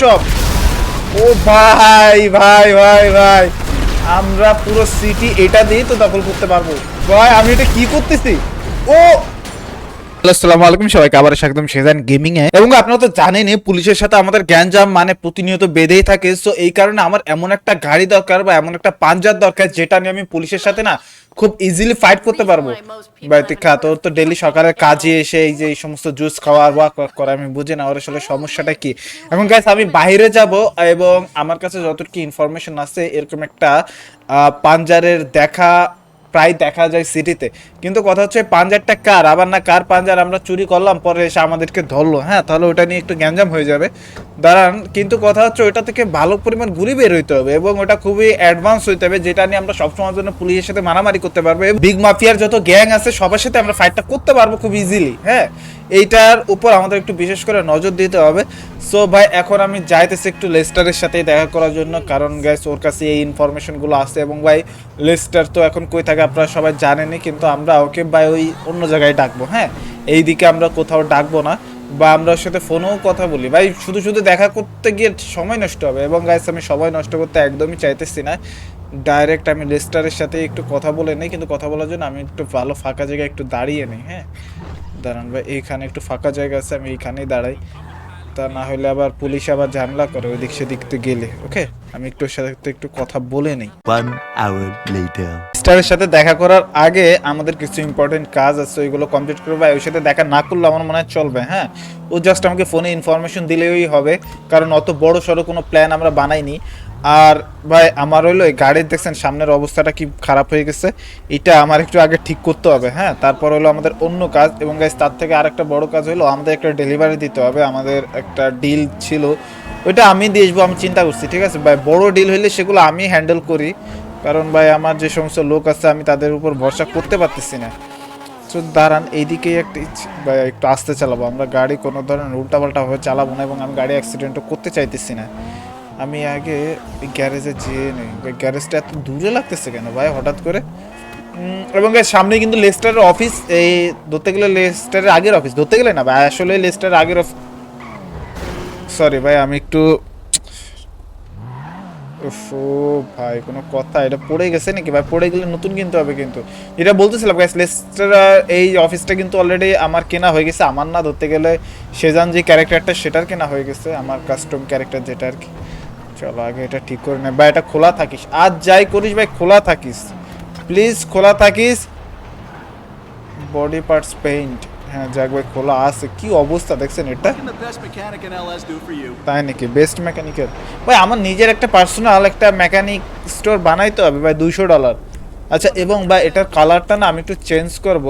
সব ও ভাই ভাই ভাই ভাই। আমরা পুরো সিটি এটা দিয়েই তো দখল করতে পারব। ভাই, আমি এটা কি করতেছি? ও! আসসালামু আলাইকুম। সবাইকে আবার গেমিং এ। এবং আপনারা তো পুলিশের সাথে আমাদের গ্যাঞ্জাম মানে প্রতিনিয়ত বেঁধেই থাকে। সো এই কারণে আমার এমন একটা গাড়ি দরকার বা এমন একটা পাঞ্জার দরকার যেটা নিয়ে আমি পুলিশের সাথে না খুব ইজিলি ফাইট করতে পারব। তোর তো ডেলি সকালে কাজে এসে এই যে এই সমস্ত জুস খাওয়া ওয়াক ওয়াক করা, আমি বুঝি না ওর আসলে সমস্যাটা কি। এখন গাইস আমি বাইরে যাব এবং আমার কাছে যতটুকু ইনফরমেশন আছে, এরকম একটা পাঞ্জারের দেখা প্রায় দেখা যায় সিটিতে। কিন্তু কথা হচ্ছে পাঞ্জারটা কার? আবার না কার পাঞ্জার আমরা চুরি করলাম, পরে এসে আমাদেরকে ধরলো। হ্যাঁ তাহলে ওটা নিয়ে একটু গ্যাঞ্জাম হয়ে যাবে। দাঁড়ান, কিন্তু কথা হচ্ছে ওটা থেকে ভালো পরিমাণ ঘুরি বের হইতে হবে এবং ওটা খুবই অ্যাডভান্স হইতে হবে, যেটা নিয়ে আমরা সবসময়ের জন্য পুলিশের সাথে মারামারি করতে পারব বিগ মাফিয়ার যত গ্যাং আছে, সবার সাথে আমরা ফাইটটা করতে পারব খুব ইজিলি হ্যাঁ? এইটার উপর আমাদের একটু বিশেষ করে নজর দিতে হবে। সো ভাই, এখন আমি যাইতেছি একটু লেস্টারের সাথে দেখা করার জন্য, কারণ গ্যাস ওর কাছে এই ইনফরমেশনগুলো আছে এবং ভাই লেস্টার তো এখন কই থাকে আপনারা সবাই জানেনই, কিন্তু আমরা ওকে ভাই ওই অন্য জায়গায় ডাকবো হ্যাঁ? এই দিকে আমরা কোথাও ডাকবো না। বা আমরা ওর সাথে ফোনেও কথা বলি। ভাই, শুধু শুধু দেখা করতে গিয়ে সময় নষ্ট হবে এবং গাইস আমি সময় নষ্ট করতে একদমই চাইতেছি না। ডাইরেক্ট আমি লেস্টারের সাথে একটু কথা বলে নিই, কিন্তু কথা বলার জন্য আমি একটু ভালো ফাঁকা জায়গায় একটু দাঁড়িয়ে নিই হ্যাঁ? দাঁড়ান ভাই, এইখানে একটু ফাঁকা জায়গা আছে, আমি এইখানেই দাঁড়াই। তা না হলে আবার পুলিশ আবার ঝামেলা করে ওই দিক সেদিক গেলে ওকে আমি একটু ওর সাথে একটু কথা বলে নিই. স্টারের সাথে দেখা করার আগে আমাদের কিছু ইম্পর্টেন্ট কাজ আছে, ওইগুলো কমপ্লিট করব ওর সাথে দেখা না করলে আমার মনে হয় চলবে হ্যাঁ? ও জাস্ট আমাকে ফোনে ইনফরমেশন দিলেই হবে, কারণ অত বড় সড়ো কোনো প্ল্যান আমরা বানাইনি। আর ভাই, আমার হইল এই গাড়ির দেখছেন, সামনের অবস্থাটা কি খারাপ হয়ে গেছে, এটা আমার একটু আগে ঠিক করতে হবে হ্যাঁ? তারপর হলো আমাদের অন্য কাজ, এবং গাইজ তার থেকে আরেকটা বড় কাজ হলো আমাদের একটা ডেলিভারি দিতে হবে, আমাদের একটা ডিল ছিল, ওইটা আমি দিয়ে আমি চিন্তা করছি, ঠিক আছে? ভাই, বড় ডিল হইলে সেগুলো আমি হ্যান্ডেল করি। কারণ ভাই, আমার যে সমস্ত লোক আছে, আমি তাদের উপর ভরসা করতে পারতেছি না। তো দাঁড়ান, এইদিকেই একটা একটু আস্তে চালাবো। আমরা গাড়ি কোনো ধরনের উল্টাপাল্টা ভাবে চালাবো না এবং আমি গাড়ি অ্যাক্সিডেন্টও করতে চাইতেছি না। আমি আগে গ্যারেজে যেয়ে নেই। গ্যারেজটা এত দূরে লাগতেছে কেন ভাই, হঠাৎ করে? এবং সামনে কিন্তু লেস্টারের অফিস এই ধরতে গেলে লেস্টারের আগের অফিস ধরতে গেলে না ভাই, আসলে লেস্টারের আগের অফিস সরি ভাই, আমি একটু ও ভাই, কোনো কথা, এটা পড়ে গেছে নাকি? ভাই, পড়ে গেলে নতুন কিনতে হবে কিন্তু। এটা বলতেছিলাম গাইস লেস্টার এই অফিসটা কিন্তু অলরেডি আমার কেনা হয়ে গেছে। আমার না ধরতে গেলে সেজান যে ক্যারেক্টারটা সেটার কেনা হয়ে গেছে। আমার কাস্টম ক্যারেক্টার যেটা আর কি। চলো, আগে এটা ঠিক করে নে। ভাই, এটা খোলা থাকিস। আজ যাই করিস ভাই, খোলা থাকিস। প্লিজ খোলা থাকিস। বডি পার্টস পেইন্ট হ্যাঁ যাক ভাই খোলা আছে। কি অবস্থা দেখছেন এটা? তাই নাকি? বেস্ট মেকানিকের ভাই আমার নিজের একটা পার্সোনাল একটা মেকানিক স্টোর বানাইতে হবে ভাই দুইশো ডলার আচ্ছা এবং ভাই এটার কালারটা না আমি একটু চেঞ্জ করব।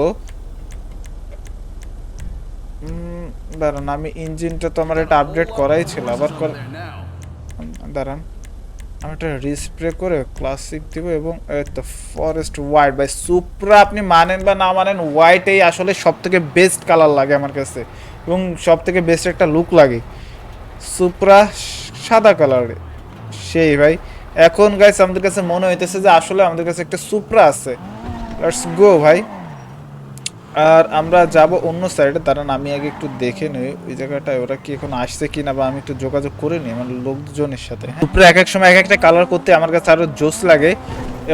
দাঁড়ান আমি ইঞ্জিনটা তো আমার এটা আপডেট করাই ছিল আবার. দাঁড়ান। আমি এটা রিস্প্রে করে ক্লাসিক দিব এবং তো ফরেস্ট হোয়াইট ভাই সুপ্রা আপনি মানেন বা না মানেন হোয়াইটেই আসলে সব থেকে বেস্ট কালার লাগে আমার কাছে এবং সব থেকে বেস্ট একটা লুক লাগে। সুপ্রা সাদা কালারে সেই ভাই। এখন গাইস আমাদের কাছে মনে হইতেছে যে আসলে আমাদের কাছে একটা সুপ্রা আছে। লেটস গো ভাই। আর আমরা যাব অন্য সাইডে তারা আমি আগে একটু দেখে নিই, ওই জায়গাটায় ওরা কি এখন আসছে কি না, বা আমি একটু যোগাযোগ করে নিই আমার লোকজনের সাথে উপরে এক এক সময় এক একটা কালার করতে আমার কাছে আরও জোস লাগে।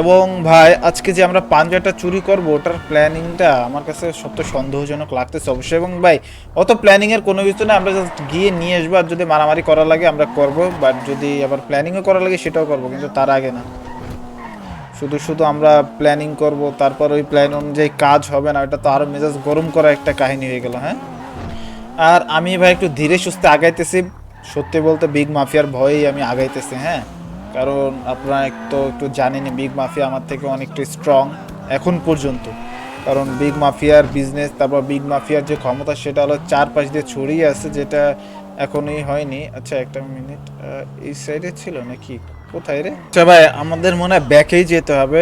এবং ভাই, আজকে যে আমরা পাঞ্জাটা চুরি করব, ওটার প্ল্যানিংটা আমার কাছে সবচেয়ে সন্দেহজনক লাগতেছে অবশ্যই। এবং ভাই, অত প্ল্যানিং এর কোনো কিছু না আমরা জাস্ট গিয়ে নিয়ে আসব, আর যদি মারামারি করা লাগে আমরা করব বাট যদি আবার প্ল্যানিংও করা লাগে সেটাও করব, কিন্তু তার আগে না। শুধু শুধু আমরা প্ল্যানিং করব, তারপর ওই প্ল্যান অনুযায়ী কাজ হবে না এটা তো আরও মেজাজ গরম করা একটা কাহিনী হয়ে গেল হ্যাঁ? আর আমি ভাই একটু ধীরে সুস্থে আগাইতেছি। সত্যি বলতে বিগ মাফিয়ার ভয়েই আমি আগাইতেছি হ্যাঁ? কারণ আপনারা তো একটু জানেনই বিগ মাফিয়া আমার থেকে অনেকটা স্ট্রং এখন পর্যন্ত। কারণ বিগ মাফিয়ার বিজনেস তারপর বিগ মাফিয়ার যে ক্ষমতা, সেটা হলো চারপাশ দিয়ে ছড়িয়ে আছে, যেটা এখনই হয়নি। আচ্ছা একটা মিনিট এই সাইডে ছিল নাকি? কোথায় রে? আচ্ছা ভাই আমাদের মনে হয় ব্যাকেই যেতে হবে।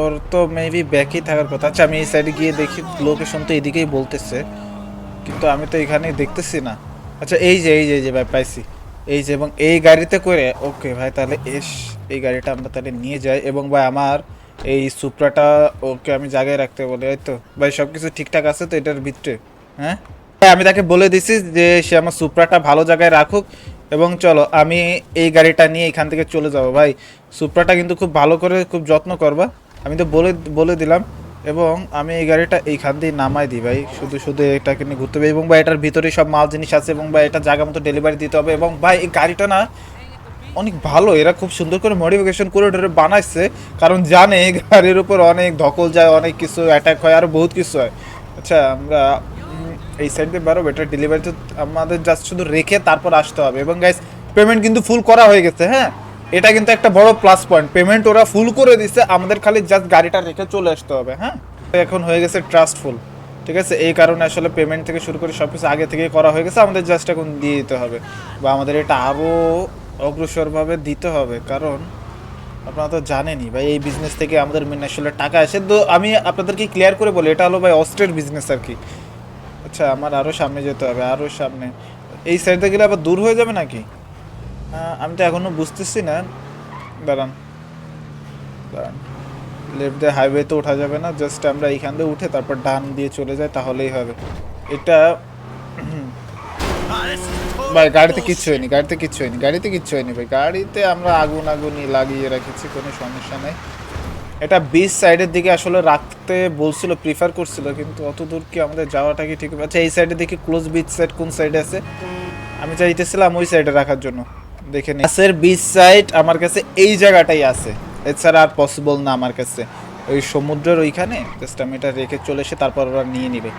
ওর তো মেবি ব্যাকেই থাকার কথা। আচ্ছা আমি এই সাইডে গিয়ে দেখি লোকেশন তো এদিকেই বলতেছে। কিন্তু আমি তো এখানে দেখতেছি না। আচ্ছা এই যে এই যে এই যে ভাই পাইছি। এই যে এবং এই গাড়িতে করে ওকে ভাই তাহলে এস এই গাড়িটা আমরা তাহলে নিয়ে যাই। এবং ভাই আমার এই সুপ্রাটা ওকে আমি জায়গায় রাখতে বলে এই তো। ভাই সব কিছু ঠিকঠাক আছে তো এটার ভিতরে? হ্যাঁ? ভাই, আমি তাকে বলে দিছি যে সে আমার সুপ্রাটা ভালো জায়গায় রাখুক। এবং চলো, আমি এই গাড়িটা নিয়ে এখান থেকে চলে যাব। ভাই, সুপ্রাটা কিন্তু খুব ভালো করে খুব যত্ন করবা। আমি তো বলে বলে দিলাম। এবং আমি এই গাড়িটা এইখান দিয়ে নামাই দিই, ভাই। শুধু শুধু এটাকে নিয়ে ঘুরতে হবে। এবং ভাই, এটার ভিতরে সব মাল জিনিস আছে। এবং ভাই, এটা জায়গা মতো ডেলিভারি দিতে হবে। এবং ভাই, এই গাড়িটা না অনেক ভালো। এরা খুব সুন্দর করে মডিফিকেশন করে ওটা বানাইছে। কারণ জানে গাড়ির উপর অনেক ধকল যায়, অনেক কিছু অ্যাটাক হয় আরও বহুত কিছু হয়। আচ্ছা আমরা এই সাইড দিয়ে বারো এটা ডেলিভারি তো আমাদের জাস্ট শুধু রেখে তারপর আসতে হবে। এবং গাইস পেমেন্ট কিন্তু ফুল করা হয়ে গেছে হ্যাঁ? এটা কিন্তু একটা বড় প্লাস পয়েন্ট পেমেন্ট ওরা ফুল করে দিছে, আমাদের খালি জাস্ট গাড়িটা রেখে চলে আসতে হবে হ্যাঁ? এখন হয়ে গেছে ট্রাস্টফুল ঠিক আছে? এই কারণে আসলে পেমেন্ট থেকে শুরু করে সব কিছু আগে থেকে করা হয়ে গেছে, আমাদের জাস্ট এখন দিয়ে দিতে হবে। বা আমাদের এটা আরও অগ্রসরভাবে দিতে হবে, কারণ আপনারা তো জানেনই ভাই, এই বিজনেস থেকে আমাদের মেন আসলে টাকা আসে। তো আমি আপনাদেরকে ক্লিয়ার করে বলি, এটা হলো ভাই অস্ট্রের বিজনেস আর কি। আচ্ছা আমার আরও সামনে যেতে হবে আরও সামনে। এই সাইডে গেলে আবার দূর হয়ে যাবে নাকি? আমি তো এখনও বুঝতেছি না। দাঁড়ান। দাঁড়ান। লেফট দিয়ে হাইওয়ে তো ওঠা যাবে না জাস্ট আমরা এইখান দিয়ে উঠে তারপর ডান দিয়ে চলে যাই, তাহলেই হবে। এটা ভাই, গাড়িতে কিচ্ছু হয়নি, গাড়িতে কিচ্ছু হয়নি, গাড়িতে কিচ্ছু হয়নি ভাই। গাড়িতে আমরা আগুন আগুনই লাগিয়ে রেখেছি, কোনো সমস্যা নেই। এটা বিচ সাইডের দিকে আসলে রাখতে বলছিল প্রিফার করছিল, কিন্তু অত দূর কি আমাদের যাওয়াটা কি ঠিক? আচ্ছা এই সাইডে দেখি ক্লোজ বিচ সাইড কোন সাইডে আছে? আমি চাইতেছিলাম ওই সাইডে রাখার জন্য। দেখে নিই গাছের বিচ সাইড আমার কাছে এই জায়গাটাই আছে। এছাড়া আর পসিবল না আমার কাছে। ওই সমুদ্রের ওইখানে জাস্ট আমি এটা রেখে চলে এসে তারপর ওরা নিয়ে নিবে।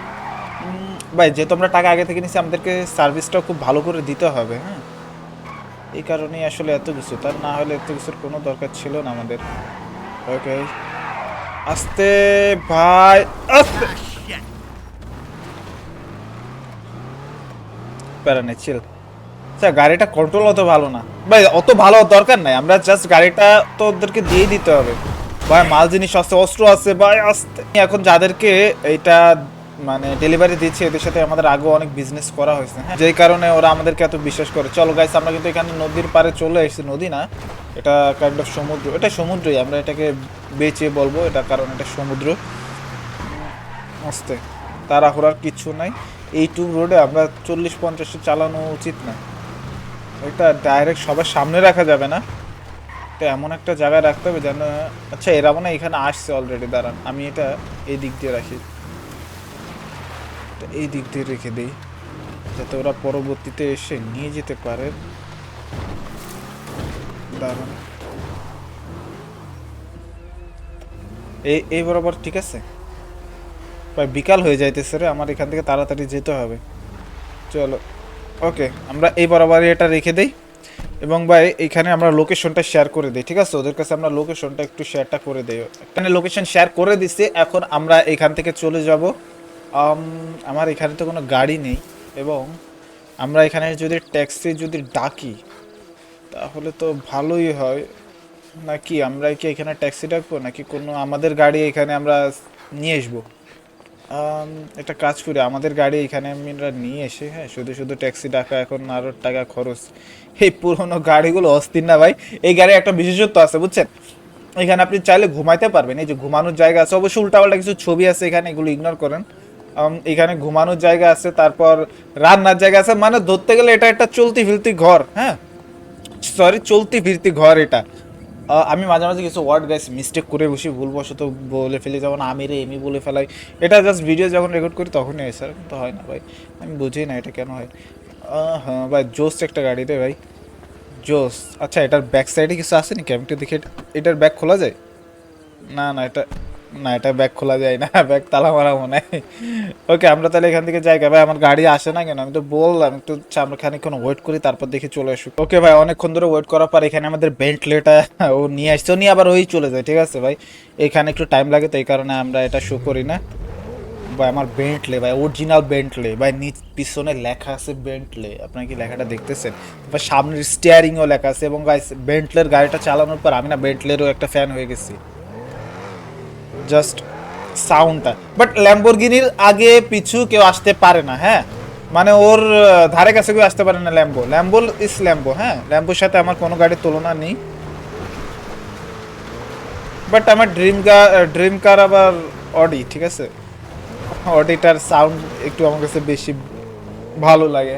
ভাই, যেহেতু আমরা টাকা আগে থেকে নিছি আমাদেরকে সার্ভিসটাও খুব ভালো করে দিতে হবে হ্যাঁ? এই কারণেই আসলে এত কিছু। তার না হলে এত কিছুর কোনো দরকার ছিল না আমাদের। ওকে আস্তে, ভাই, আস্তে। প্যারা নেই চিল আচ্ছা গাড়িটা কন্ট্রোল অত ভালো না। ভাই, অত ভালো দরকার নাই। আমরা জাস্ট গাড়িটা তো ওদেরকে দিয়ে দিতে হবে। ভাই, মাল জিনিস আছে, অস্ত্র আছে, ভাই, আসতে। এখন যাদেরকে এইটা মানে ডেলিভারি দিচ্ছে, এদের সাথে আমাদের আগে অনেক বিজনেস করা হয়েছে। হ্যাঁ যেই কারণে ওরা আমাদেরকে এত বিশ্বাস করে। চলো গাইস আমরা কিন্তু এখানে নদীর পাড়ে চলে এসেছি। নদী না, এটা কাইন্ড অফ সমুদ্র। এটা সমুদ্রই, আমরা এটাকে বেঁচে বলব, এটা কারণ এটা সমুদ্র। আস্তে তাড়াহুড়ার কিচ্ছু নাই। এইটুক রোডে আমরা চল্লিশ পঞ্চাশে চালানো উচিত না। এটা ডাইরেক্ট সবার সামনে রাখা যাবে না। এটা এমন একটা জায়গায় রাখতে হবে যেন আচ্ছা এরা মনে এখানে আসছে অলরেডি দাঁড়ান। আমি এটা এই দিক দিয়ে রাখি। এই দিক দিয়ে রেখে দিই, যাতে ওরা পরবর্তীতে এসে নিয়ে যেতে পারে। দাঁড়ান। এই এই বরাবর ঠিক আছে? ভাই, বিকাল হয়ে যাইতেছে রে, আমার এখান থেকে তাড়াতাড়ি যেতে হবে। চলো, ওকে, আমরা এই বরাবরই এটা রেখে দেই। এবং ভাই, এখানে আমরা লোকেশনটা শেয়ার করে দিই, ঠিক আছে? ওদের কাছে আমরা লোকেশনটা একটু শেয়ারটা করে দিই। এখানে লোকেশন শেয়ার করে দিছি, এখন আমরা এখান থেকে চলে যাব। আমার এখানে তো কোনো গাড়ি নেই এবং আমরা এখানে যদি ট্যাক্সি যদি ডাকি, তাহলে তো ভালোই হয়। নাকি আমরা কি এখানে ট্যাক্সি ডাকবো? নাকি কোনো আমাদের গাড়ি এখানে আমরা নিয়ে আসব? একটা কাজ করি, আমাদের গাড়ি এখানে আমরা নিয়ে এসে হ্যাঁ শুধু শুধু ট্যাক্সি ডাকা এখন আরও টাকা খরচ। এই পুরোনো গাড়িগুলো অস্থির না ভাই? এই গাড়ি একটা বিশেষত্ব আছে, বুঝছেন? এখানে আপনি চাইলে ঘুমাইতে পারবেন। এই যে ঘুমানোর জায়গা আছে, অবশ্যই উল্টাপাল্টা কিছু ছবি আছে এখানে, এগুলো ইগনোর করেন। এখানে ঘুমানোর জায়গা আছে, তারপর রান্নার জায়গা আছে মানে ধরতে গেলে এটা একটা চলতি ফিরতি ঘর হ্যাঁ? সরি চলতি ফিরতি ঘর এটা। আমি মাঝে মাঝে কিছু ওয়ার্ড গাইস মিস্টেক করে বসি, ভুলবশত বলে ফেলি, যেমন আমি রে এমি বলে ফেলাই। এটা জাস্ট ভিডিও যখন রেকর্ড করি, তখনই হয় স্যার কিন্তু হয় না ভাই। আমি বুঝি না এটা কেন হয়। হ্যাঁ ভাই জোস একটা গাড়ি রে ভাই। জোস আচ্ছা এটার ব্যাক সাইডে কিছু আছে নাকি? একটু দেখি এটার ব্যাক খোলা যায়? না না, এটা না, এটা ব্যাগ খোলা যায় না, ব্যাগ তালা মারা মনে হয়। ওকে আমরা তাহলে এখান থেকে যাই। ভাই, আমার গাড়ি আসে না কেন? আমি তো বললাম, একটু আমরা খানিকক্ষণ ওয়েট করি, তারপর দেখি চলে আসুক। ওকে ভাই, অনেকক্ষণ ধরে ওয়েট করার পর এখানে আমাদের বেন্টলেটা ও নিয়ে আসছে। নিয়ে আবার ওই চলে যায়, ঠিক আছে ভাই? এখানে একটু টাইম লাগে, তো এই কারণে আমরা এটা শো করি না। ভাই, আমার বেন্টলে ভাই অরিজিনাল বেন্টলে ভাই নিচ পিছনে লেখা আছে বেন্টলে আপনারা কি লেখাটা দেখতেছেন? তারপর সামনের স্টিয়ারিংও লেখা আছে এবং গাইস বেন্টলের গাড়িটা চালানোর পর আমি না বেন্টলেরও একটা ফ্যান হয়ে গেছি। জাস্ট সাউন্ডটা বাট ল্যাম্বোর্গিনির আগে পিছু কেউ আসতে পারে না হ্যাঁ? মানে ওর ধারে কাছে কেউ আসতে পারে না ল্যাম্বো ল্যাম্বো ইস ল্যাম্বো হ্যাঁ? ল্যাম্বোর সাথে আমার কোনো গাড়ির তুলনা নেই। বাট আমার ড্রিম কার ড্রিম কার আবার অডি ঠিক আছে? অডিটার সাউন্ড একটু আমার কাছে বেশি ভালো লাগে।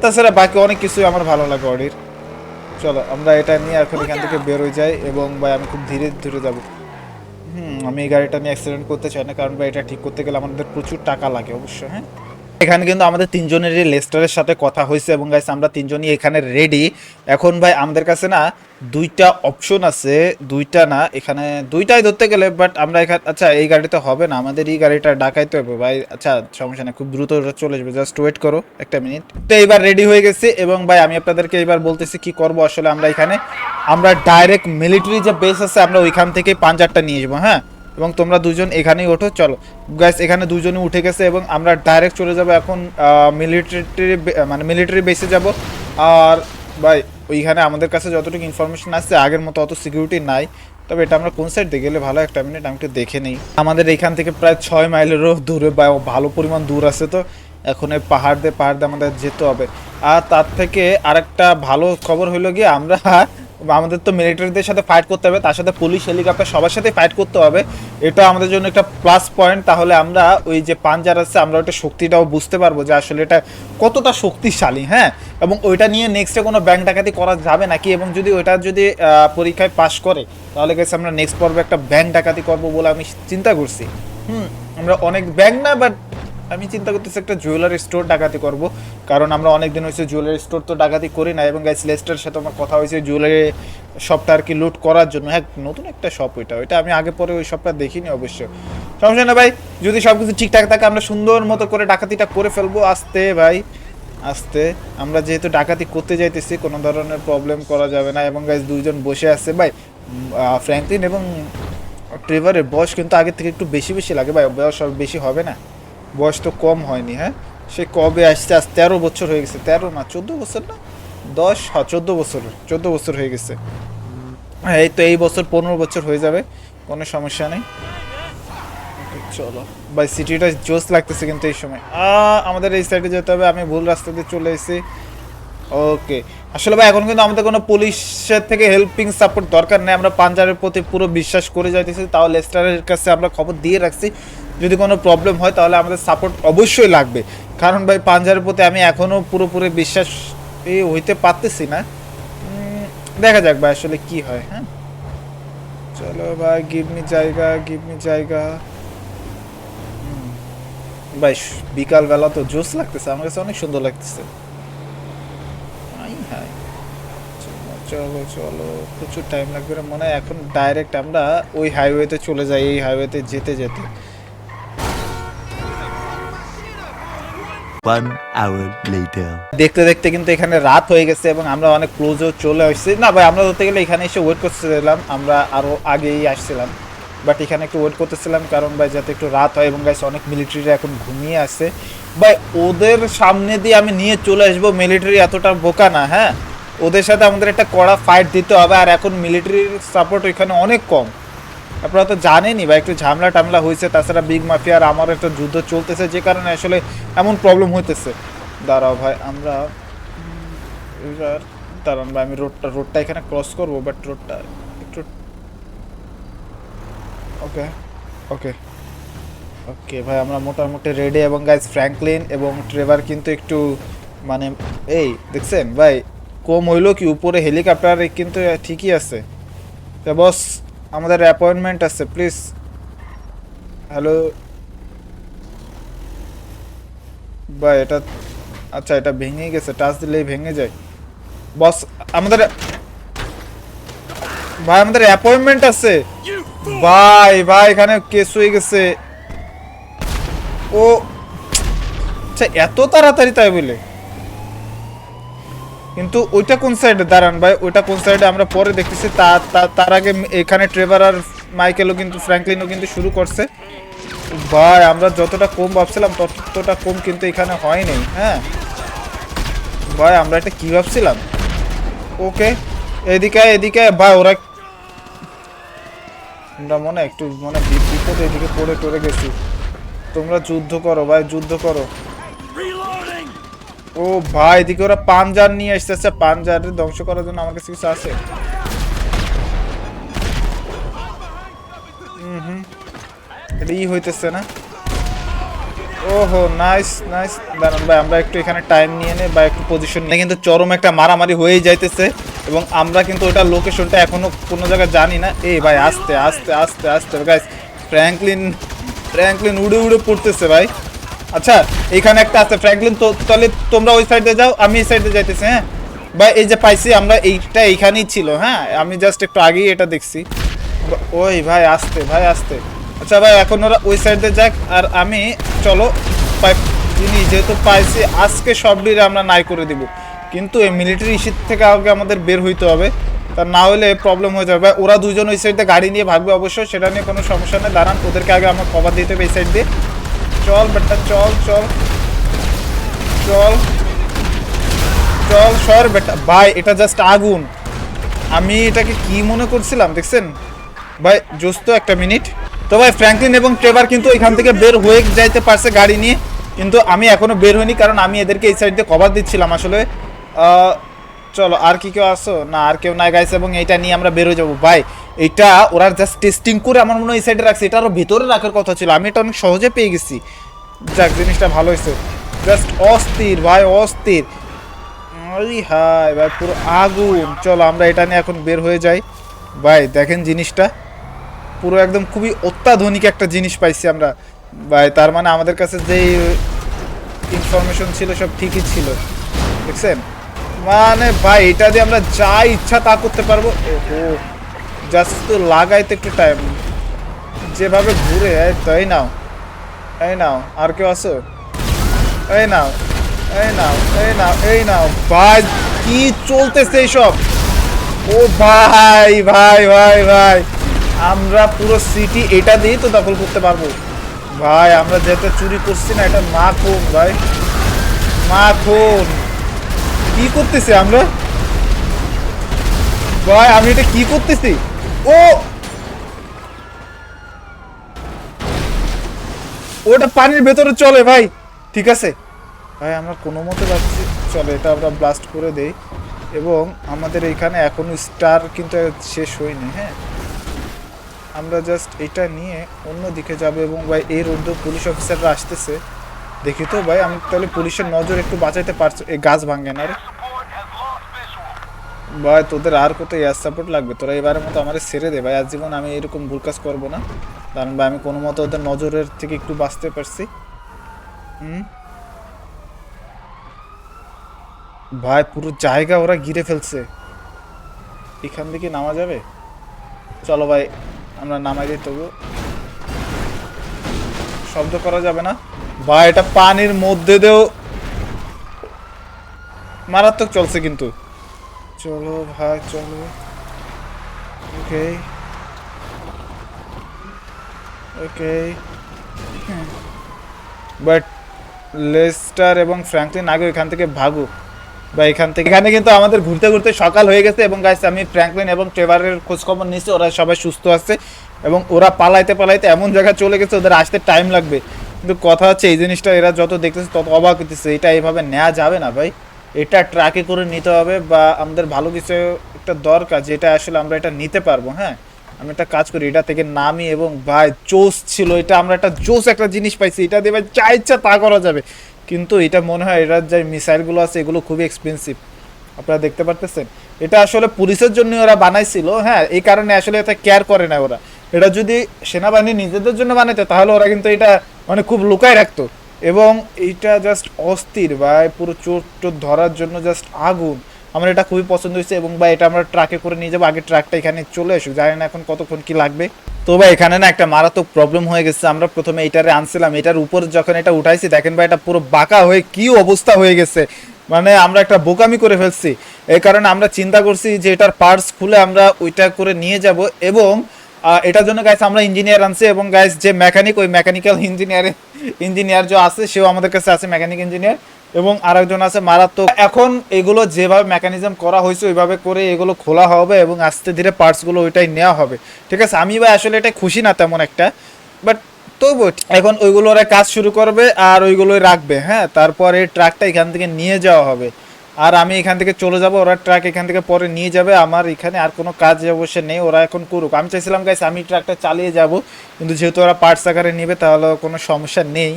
তাছাড়া বাকি অনেক কিছুই আমার ভালো লাগে অডির চলো, আমরা এটা নিয়ে এখন এখান থেকে বেরোয় যাই এবং ভাই আমি খুব ধীরে ধীরে যাব। হুম, আমি এই গাড়িটা আমি অ্যাক্সিডেন্ট করতে চাই না, কারণ গাড়িটা ঠিক করতে গেলে আমাদের প্রচুর টাকা লাগে অবশ্য হ্যাঁ? এখানে কিন্তু আমাদের তিনজনেরই লেস্টারের সাথে কথা হয়েছে এবং গাইস আমরা তিনজনই এখানে রেডি এখন ভাই, আমাদের কাছে না দুইটা অপশন আছে, দুইটা না, এখানে দুইটাই ধরতে গেলে বাট আমরা এখানে আচ্ছা এই গাড়িতে হবে না, আমাদের এই গাড়িটা ডাকাইতে হবে। ভাই আচ্ছা সমস্যা না খুব দ্রুত চলে যাবে জাস্ট ওয়েট করো একটা মিনিট তো এইবার রেডি হয়ে গেছে এবং ভাই, আমি আপনাদেরকে এবার বলতেছি কি করব, আসলে আমরা এখানে, আমরা ডাইরেক্ট মিলিটারি যে বেস আছে, আমরা ওইখান থেকে পাঞ্জারটা নিয়ে যাব হ্যাঁ? এবং তোমরা দুজন এখানেই ওঠো, চলো। গ্যাস এখানে দুজনই উঠে গেছে এবং আমরা ডাইরেক্ট চলে যাব এখন মিলিটারি মানে মিলিটারি বেসে যাব। আর ভাই, ওইখানে আমাদের কাছে যতটুকু ইনফরমেশন আসছে আগের মতো অত সিকিউরিটি নাই। তবে এটা আমরা কোন সাইড গেলে ভালো একটা মিনিট আমি একটু দেখে নিই। আমাদের এখান থেকে প্রায় ছয় মাইলেরও দূরে বা ভালো পরিমাণ দূর আছে তো। এখন এই পাহাড় দিয়ে পাহাড় দিয়ে আমাদের যেতে হবে। আর তার থেকে আরেকটা ভালো খবর হলো গিয়ে আমরা আমাদের তো মিলিটারিদের সাথে ফাইট করতে হবে, তার সাথে পুলিশ হেলিকপ্টার সবার সাথে ফাইট করতে হবে। এটা আমাদের জন্য একটা প্লাস পয়েন্ট তাহলে আমরা ওই যে পাঞ্জার আছে, আমরা ওটা শক্তিটাও বুঝতে পারব যে আসলে এটা কতটা শক্তিশালী হ্যাঁ? এবং ওইটা নিয়ে নেক্সটে কোনো ব্যাংক ডাকাতি করা যাবে নাকি? এবং যদি ওইটা যদি পরীক্ষায় পাশ করে, তাহলে গেছে আমরা নেক্সট পর্বে একটা ব্যাংক ডাকাতি করব বলে আমি চিন্তা করছি। হুম, আমরা অনেক ব্যাংক না বাট আমি চিন্তা করতেছি একটা জুয়েলারি স্টোর ডাকাতি করব। কারণ আমরা অনেক দিন হয়েছে জুয়েলারি স্টোর তো ডাকাতি করি না এবং গাইস লেস্টারের সাথে আমার কথা হয়েছে জুয়েলারি শপটা আর কি লুট করার জন্য। হ্যাঁ নতুন একটা শপ ওইটা ওইটা আমি আগে পরে ওই শপটা দেখিনি অবশ্য। সমস্যা না ভাই, যদি সব কিছু ঠিকঠাক থাকে, আমরা সুন্দর মতো করে ডাকাতিটা করে ফেলব। আস্তে ভাই, আস্তে। আমরা যেহেতু ডাকাতি করতে যাইতেছি, কোনো ধরনের প্রবলেম করা যাবে না। এবং গাইস দুইজন বসে আছে ভাই ফ্র্যাঙ্কলিন এবং ট্রেভারের বয়স কিন্তু আগের থেকে একটু বেশি বেশি লাগে ভাই। বয়স বেশি হবে না। বয়স তো কম হয়নি হ্যাঁ? সে কবে আসছে? আজ তেরো বছর হয়ে গেছে। তেরো না, চোদ্দ বছর না? দশ? হ্যাঁ চোদ্দ বছর চোদ্দ বছর হয়ে গেছে। হ্যাঁ এই তো এই বছর পনেরো বছর হয়ে যাবে, কোনো সমস্যা নেই। চলো। ভাই, সিটিটা জোস লাগতেছে কিন্তু এই সময়। আমাদের এই সাইডে যেতে হবে, আমি ভুল রাস্তা দিয়ে চলে এসেছি। ওকে। আসলে ভাই, এখন কিন্তু আমাদের কোনো পুলিশের থেকে হেল্পিং সাপোর্ট দরকার নেই। আমরা পাঞ্জাবের প্রতি পুরো বিশ্বাস করে যাইতেছি, তাও লেস্টারের কাছে আমরা খবর দিয়ে রাখছি। যদি কোনো প্রবলেম হয়, তাহলে আমাদের সাপোর্ট অবশ্যই লাগবে। কারণ ভাই, পাঞ্জাবের প্রতি আমি এখনও পুরোপুরি বিশ্বাস হইতে পারতেছি না। দেখা যাক ভাই আসলে কি হয় হ্যাঁ? চলো ভাই মি জায়গা মি জায়গা। ভাই, বিকালবেলা তো জোস লাগতেছে, আমার কাছে অনেক সুন্দর লাগতেছে। চলো চলো প্রচুর টাইম লাগবে মনে হয় এখন ডাইরেক্ট আমরা ওই হাইওয়েতে চলে যাই, এই হাইওয়েতে যেতে যেতে। দেখতে দেখতে কিন্তু এখানে রাত হয়ে গেছে এবং আমরা অনেক ক্লোজও চলে আসছি। না ভাই, আমরা ধরতে গেলে এখানে এসে ওয়েট করতেছিলাম, আমরা আরও আগেই আসছিলাম। বাট এখানে একটু ওয়েট করতেছিলাম কারণ ভাই, যাতে একটু রাত হয় এবং গাইস অনেক মিলিটারিরা এখন ঘুমিয়ে আছে। ভাই, ওদের সামনে দিয়ে আমি নিয়ে চলে আসব। মিলিটারি এতটা বোকা না হ্যাঁ? ওদের সাথে আমাদের একটা কড়া ফাইট দিতে হবে আর এখন মিলিটারির সাপোর্ট ওইখানে অনেক কম। আপনারা তো জানেনই বা একটু ঝামেলা টামলা হয়েছে, তাছাড়া বিগ মাফিয়া আর আমার একটা যুদ্ধ চলতেছে যে কারণে আসলে এমন প্রবলেম হইতেছে। দাঁড়াও ভাই, আমরা দাঁড়ান ভাই, আমি রোডটা রোডটা এখানে ক্রস করব বাট রোডটা একটু ওকে ওকে ওকে ভাই, আমরা মোটামুটি রেডি এবং গাইজ ফ্র্যাঙ্কলিন এবং ট্রেভার কিন্তু একটু মানে এই দেখছেন ভাই, কম হইল কি উপরে হেলিকপ্টার কিন্তু ঠিকই আছে। বস আমাদের অ্যাপয়েন্টমেন্ট আছে প্লিজ হ্যালো ভাই, এটা আচ্ছা এটা ভেঙে গেছে টাচ দিলেই ভেঙে যায়। বস আমাদের, ভাই, আমাদের অ্যাপয়েন্টমেন্ট আছে। ভাই ভাই, এখানে কেস হয়ে গেছে। ও আচ্ছা এত তাড়াতাড়ি তাই বলে? কিন্তু ওইটা কোন সাইডে দাঁড়ান ভাই, ওইটা কোন সাইডে আমরা পরে দেখতেছি। তা- তা- তার আগে এখানে ট্রেভার আর মাইকেলও কিন্তু ফ্র্যাঙ্কলিনও কিন্তু শুরু করছে। ভাই, আমরা যতটা কম ভাবছিলাম, ততটা কম কিন্তু এখানে হয়নি হ্যাঁ? ভাই, আমরা এটা কি ভাবছিলাম? ওকে, এদিকে এদিকে, ভাই, ওরা আমরা মনে একটু মানে বিপদে এদিকে পড়ে টরে গেছি। তোমরা যুদ্ধ করো, ভাই, যুদ্ধ করো। ও ভাই, এদিকে ওরা পাঞ্জার নিয়ে আসছে আচ্ছা পাঞ্জার ধ্বংস করার জন্য আমার কাছে কিছু আছে। এটা ই হইতেছে না। ওহো নাইস নাইস দাঁড়ান ভাই, আমরা একটু এখানে টাইম নিয়ে নে বা একটু পজিশন নিয়ে কিন্তু চরম একটা মারামারি হয়েই যাইতেছে এবং আমরা কিন্তু ওটা লোকেশনটা এখনও কোনো জায়গায় জানি না। এই ভাই, আস্তে আস্তে আস্তে আস্তে। গাইস ফ্র্যাঙ্কলিন ফ্র্যাঙ্কলিন উড়ে উড়ে পড়তেছে ভাই। আচ্ছা এখানে একটা আছে ফ্র্যাঙ্কলিন তো তাহলে তোমরা ওই সাইডে যাও, আমি এই সাইডে যাইতেছি হ্যাঁ? ভাই এই যে পাইছি, আমরা এইটা এইখানেই ছিল হ্যাঁ? আমি জাস্ট একটু আগেই এটা দেখছি। ওই ভাই, আসতে ভাই, আসতে। আচ্ছা ভাই, এখন ওরা ওই সাইডে যাক, আর আমি, চলো, পাই জিনিস যেহেতু পাইছি, আজকে সব ডিলে আমরা নাই করে দিব। কিন্তু এই মিলিটারি ইস্যুর থেকে আগে আমাদের বের হইতে হবে। তা না হলে প্রবলেম হয়ে যাবে। ওরা দুজন ওই সাইডে গাড়ি নিয়ে ভাগবে অবশ্যই, সেটা নিয়ে কোনো সমস্যা নেই। দাঁড়ান, ওদেরকে আগে আমার কভার দিতে হবে এই সাইড দিয়ে। চল বেটা, চল চল। চল। চল, সর বেটা। ভাই, এটা জাস্ট আগুন। আমি এটাকে কি মনে করছিলাম, দেখছেন? ভাই জোস্ত একটা মিনিট। তো ভাই ফ্র্যাঙ্কলিন এবং ট্রেভার কিন্তু এখান থেকে বের হয়ে যাইতে পারছে গাড়ি নিয়ে। কিন্তু আমি এখনও বের হইনি, কারণ আমি এদেরকে এই সাইড দিয়ে কভার দিচ্ছিলাম আসলে। চলো, আর কি কেউ আসো না, আর কেউ নাই গাইছে এবং এইটা নিয়ে আমরা বের হয়ে যাব। ভাই এটা ওরা জাস্ট টেস্টিং করে আমার মনে হয় এই সাইডে রাখছে। এটা আরও ভিতরে রাখার কথা ছিল। আমি এটা অনেক সহজে পেয়ে গেছি। যাক, জিনিসটা ভালো হয়েছে। জাস্ট অস্থির, ভাই, অস্থির। হাই ভাই, পুরো আগুন। চলো, আমরা এটা নিয়ে এখন বের হয়ে যাই। ভাই, দেখেন জিনিসটা। পুরো একদম খুবই অত্যাধুনিক একটা জিনিস পাইছি আমরা। ভাই, তার মানে আমাদের কাছে যেই ইনফরমেশন ছিল, সব ঠিকই ছিল। দেখছেন? মানে ভাই, এটা দিয়ে আমরা যা ইচ্ছা তা করতে পারব। ওহো। জাস্ট তো লাগাইতে একটু টাইম যেভাবে ঘুরে, এই তো নাও। এই নাও, আর কেউ আসো এই নাও এই নাও এই নাও এই নাও। ভাই, কি চলতেছে এইসব? ও ভাই ভাই ভাই ভাই। আমরা পুরো সিটি এটা দিয়েই তো দখল করতে পারব। ভাই, আমরা যেটা চুরি করছি না, এটা মা মাখন ভাই। মা মাখন কি করতেছি আমরা? ভাই, আমি এটা কি করতেছি? ও! ওটা পানির ভেতরে চলে ভাই, ঠিক আছে? ভাই, আমরা কোনো মতে যাচ্ছি, চলে, এটা আমরা ব্লাস্ট করে দেই। এবং আমাদের এখানে এখনও স্টার কিন্তু শেষ হয়নি হ্যাঁ? আমরা জাস্ট এটা নিয়ে অন্য দিকে যাব এবং ভাই এর মধ্যে পুলিশ অফিসাররা আসতেছে। দেখি তো ভাই, আমি তাহলে পুলিশের নজর একটু বাঁচাইতে পারছ, এই গাছ ভাঙে না রে। ভাই, তোদের আর কত এয়ার সাপোর্ট লাগবে? তোরা এবারের মতো আমার ছেড়ে দে ভাই। আজ জীবন আমি এরকম ভুল কাজ করব না। কারণ ভাই, আমি কোনো মতো ওদের নজরের থেকে একটু বাঁচতে পারছি। হুম? ভাই, পুরো জায়গা ওরা ঘিরে ফেলছে। এখান থেকে নামা যাবে? চলো ভাই, আমরা নামাই দিই তবু। শব্দ করা যাবে না। ভাই, এটা পানির মধ্যে দিয়েও মারাত্মক চলছে কিন্তু। চলো, ভাই, চলো। ওকে ওকে বাট লেস্টার এবং ফ্র্যাঙ্কলিন আগে এখান থেকে ভাগুক বা এখান থেকে এখানে কিন্তু আমাদের ঘুরতে ঘুরতে সকাল হয়ে গেছে এবং গাইস আমি ফ্র্যাঙ্কলিন এবং ট্রেভারের খোঁজখবর নিয়েছি ওরা সবাই সুস্থ আছে এবং ওরা পালাইতে পালাইতে এমন জায়গায় চলে গেছে, ওদের আসতে টাইম লাগবে। কিন্তু কথা হচ্ছে, এই জিনিসটা এরা যত দেখতেছে তত অবাক হতেছে এটা এইভাবে নেওয়া যাবে না ভাই। এটা ট্রাকে করে নিতে হবে বা আমাদের ভালো কিছু একটা দরকার যেটা আসলে আমরা এটা নিতে পারব হ্যাঁ? আমি একটা কাজ করি, এটা থেকে নামি এবং ভাই জোস ছিল, এটা আমরা একটা জোস একটা জিনিস পাইছি, এটা দিয়ে ভাই যা ইচ্ছা তা করা যাবে। কিন্তু এটা মনে হয় এটার যে মিসাইলগুলো আছে, এগুলো খুবই এক্সপেন্সিভ আপনারা দেখতে পারতেছেন? এটা আসলে পুলিশের জন্য ওরা বানাইছিল হ্যাঁ? এই কারণে আসলে এটা কেয়ার করে না ওরা। এটা যদি সেনাবাহিনী নিজেদের জন্য বানাইতো, তাহলে ওরা কিন্তু এটা মানে খুব লুকায় রাখতো। এবং এইটা জাস্ট অস্থির ভাই পুরো চোর টোর ধরার জন্য জাস্ট আগুন। আমার এটা খুবই পছন্দ হয়েছে এবং বা এটা আমরা ট্রাকে করে নিয়ে যাব। আগে ট্রাকটা এখানে চলে আসুক। জানি না এখন কতক্ষণ কি লাগবে। তো ভাই এখানে না একটা মারাত্মক প্রবলেম হয়ে গেছে। আমরা প্রথমে এটারে আনছিলাম। এটার উপর যখন এটা উঠাইছি, দেখেন ভাই এটা পুরো বাঁকা হয়ে কি অবস্থা হয়ে গেছে। মানে আমরা একটা বোকামি করে ফেলছি। এই কারণে আমরা চিন্তা করছি যে এটার পার্টস খুলে আমরা ওইটা করে নিয়ে যাব এবং এটার জন্য গাইস আমরা ইঞ্জিনিয়ার আনছি এবং গাইস যে মেকানিক ওই মেকানিক্যাল ইঞ্জিনিয়ার ইঞ্জিনিয়ার যে আছে, সেও আমাদের কাছে আছে মেকানিক ইঞ্জিনিয়ার এবং আরেকজন আছে মারাত্মক। এখন এগুলো যেভাবে মেকানিজম করা হয়েছে, ওইভাবে করে এগুলো খোলা হবে এবং আস্তে ধীরে পার্টসগুলো ওইটাই নেওয়া হবে। ঠিক আছে? আমি বা আসলে এটা খুশি না তেমন একটা বাট তবু এখন ওইগুলোর কাজ শুরু করবে আর ওইগুলোই রাখবে হ্যাঁ? তারপর ট্রাকটা এখান থেকে নিয়ে যাওয়া হবে। আর আমি এখান থেকে চলে যাব, ওরা ট্রাক এখান থেকে পরে নিয়ে যাবে, আমার এখানে আর কোনো কাজ অবশ্যই নেই, ওরা এখন করুক। আমি চাইছিলাম গাইস আমি ট্রাকটা চালিয়ে যাব, কিন্তু যেহেতু ওরা পার্টস আকারে নেবে, তাহলে কোনো সমস্যা নেই।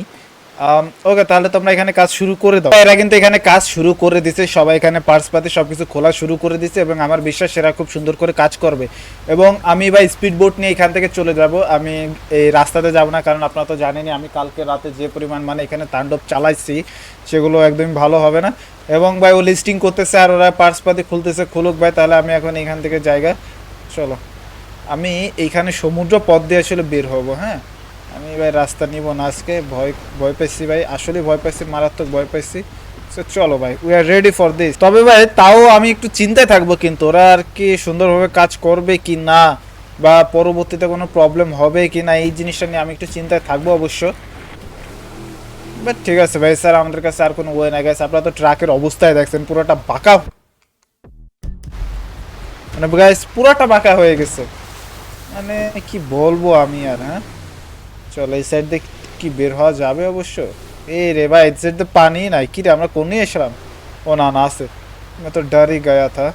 ওকে, তাহলে তোমরা এখানে কাজ শুরু করে দাও। এরা কিন্তু এখানে কাজ শুরু করে দিছে, সবাই এখানে পার্স পাতি, সবকিছু খোলা শুরু করে দিছে এবং আমার বিশ্বাস এরা খুব সুন্দর করে কাজ করবে। এবং আমি ভাই স্পিড বোট নিয়ে এখান থেকে চলে যাব। আমি এই রাস্তাতে যাব না, কারণ আপনারা তো জানেনই, আমি কালকে রাতে যে পরিমাণ মানে এখানে তাণ্ডব চালাইছি, সেগুলো একদমই ভালো হবে না। এবং ভাই ও লিস্টিং করতেছে আর ওরা পার্স পাতি খুলতেছে, খুলুক ভাই, তাহলে আমি এখন এখান থেকে জায়গা, চলো। আমি এইখানে সমুদ্র পথ দিয়ে আসলে বের হব হ্যাঁ? আমি ভাই রাস্তা নিব না আজকে, ভয় ভয় পাইছি ভাই। আসলে ভয় পাইছি, মারাত্মক ভয় পাইছি। চলো ভাই we are ready for this তবে ভাই, তাও আমি একটু চিন্তায় থাকব কিন্তু, ওরা আর কি সুন্দরভাবে কাজ করবে কি না, বা পরবর্তীতে কোনো প্রবলেম হবে কি না, এই জিনিসটা নিয়ে আমি একটু চিন্তায় থাকব অবশ্য। বাট ঠিক আছে ভাই স্যার আমাদের কাছে আর কোনো ওয়ে না গেছে আপনারা তো ট্রাকের অবস্থায় দেখছেন, পুরোটা বাঁকা। মানে গাইস পুরোটা বাঁকা হয়ে গেছে। মানে কি বলব আমি আর হ্যাঁ? চলো এই সাইড দিয়ে কি বের হওয়া যাবে অবশ্য এই রে ভাই এই সাইড তো পানি নাই কি রে আমরা কোনে এসলাম ও না না আছে मैं तो डर ही गया था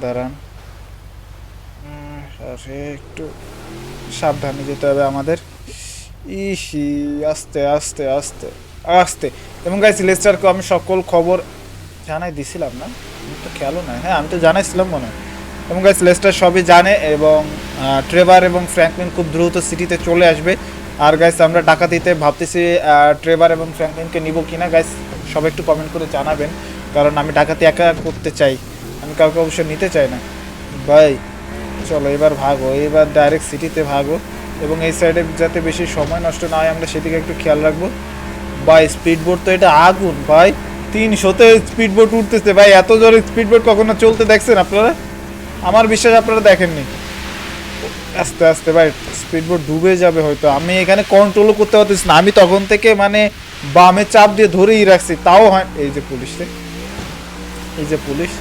দাঁড়ান উম, আরে একটু সাবধানে যেতে হবে আমাদের ইসি আস্তে আস্তে আস্তে আস্তে এবং গাইস লেস্টারকে আমি সকল খবর জানাই দিছিলাম না আমি তো খেয়ালও নাই হ্যাঁ আমি তো জানাইছিলাম মনে হয় এবং গাইস লেস্টার সবই জানে এবং আহ, ট্রেভার এবং ফ্র্যাঙ্কলিন খুব দ্রুত সিটিতে চলে আসবে আর গাইস আমরা ডাকাতিতে ভাবতেছি আহ, ট্রেভার এবং ফ্র্যাঙ্কলিনকে নিব কিনা। গাইস সবাই একটু কমেন্ট করে জানাবেন কারণ আমি ডাকাতি একা করতে চাই। আমি কাউকে অবশ্যই নিতে চাই না। ভাই চলো এবার ভাগো এবার ডাইরেক্ট সিটিতে ভাগো এবং এই সাইডে যাতে বেশি সময় নষ্ট না হয় আমরা সেদিকে একটু খেয়াল রাখব। ভাই স্পিড বোট তো এটা আগুন ভাই। তিনশোতে স্পিড বোট উঠতেছে ভাই এত জোরে স্পিড বোট কখনো চলতে দেখছেন আপনারা? আমার বিশ্বাস আপনারা দেখেননি। আস্তে আস্তে ভাই স্পিড বোট ডুবে যাবে হয়তো। আমি এখানে কন্ট্রোলও করতে পারতেছি না। আমি তখন থেকে মানে বামে চাপ দিয়ে ধরেই রাখছি। তাও হয় এই যে পুলিশ এই যে পুলিশ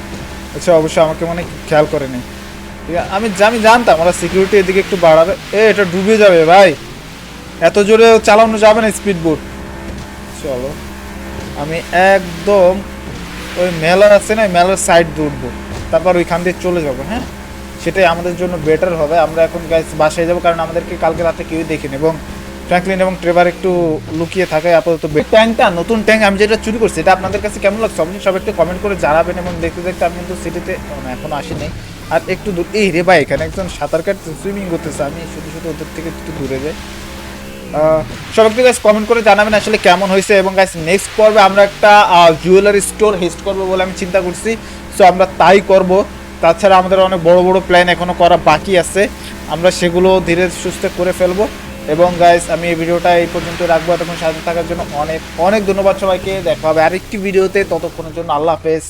আচ্ছা অবশ্যই আমাকে মানে খেয়াল করে নেই ঠিক আছে আমি আমি জানতাম, ওরা সিকিউরিটি এদিকে একটু বাড়াবে। এ, এটা ডুবে যাবে ভাই। এত জোরে চালানো যাবে না স্পিড বোট চলো। আমি একদম ওই মেলা আছে না মেলার সাইড দিয়ে উঠবো। তারপর ওইখান দিয়ে চলে যাব হ্যাঁ? সেটাই আমাদের জন্য বেটার হবে। আমরা এখন গাইস বাসায় যাব, কারণ আমাদেরকে কালকে রাতে কেউই দেখিনি। এবং ফ্র্যাঙ্কলিন এবং ট্রেভার একটু লুকিয়ে থাকে আপাতত ট্যাঙ্কটা নতুন ট্যাঙ্ক আমি যেটা চুরি করছি, এটা আপনাদের কাছে কেমন লাগছে? অবশ্যই সবাই একটু কমেন্ট করে জানাবেন এবং দেখতে দেখতে আমি কিন্তু সিটিতে এখনও আসিনি। আর একটু দূর এই রে ভাই, এখানে একজন সাঁতার কাটতে সুইমিং করতেছে। আমি শুধু শুধু ওদের থেকে একটু দূরে যাই। সবাইকে গাইস কমেন্ট করে জানাবেন আসলে কেমন হয়েছে। এবং গাইস নেক্সট পর্বে আমরা একটা জুয়েলারি স্টোর হেস্ট করব বলে আমি চিন্তা করছি। সো আমরা তাই করব। তাছাড়া আমাদের অনেক বড় বড় প্ল্যান এখনও করা বাকি আছে। আমরা সেগুলো ধীরে সুস্থে করে ফেলব। এবং গাইস আমি এই ভিডিওটা এই পর্যন্ত রাখব। এতক্ষণ সাথে থাকার জন্য অনেক অনেক ধন্যবাদ সবাইকে। দেখা হবে আরেকটি ভিডিওতে। ততক্ষণের জন্য আল্লাহ হাফেজ।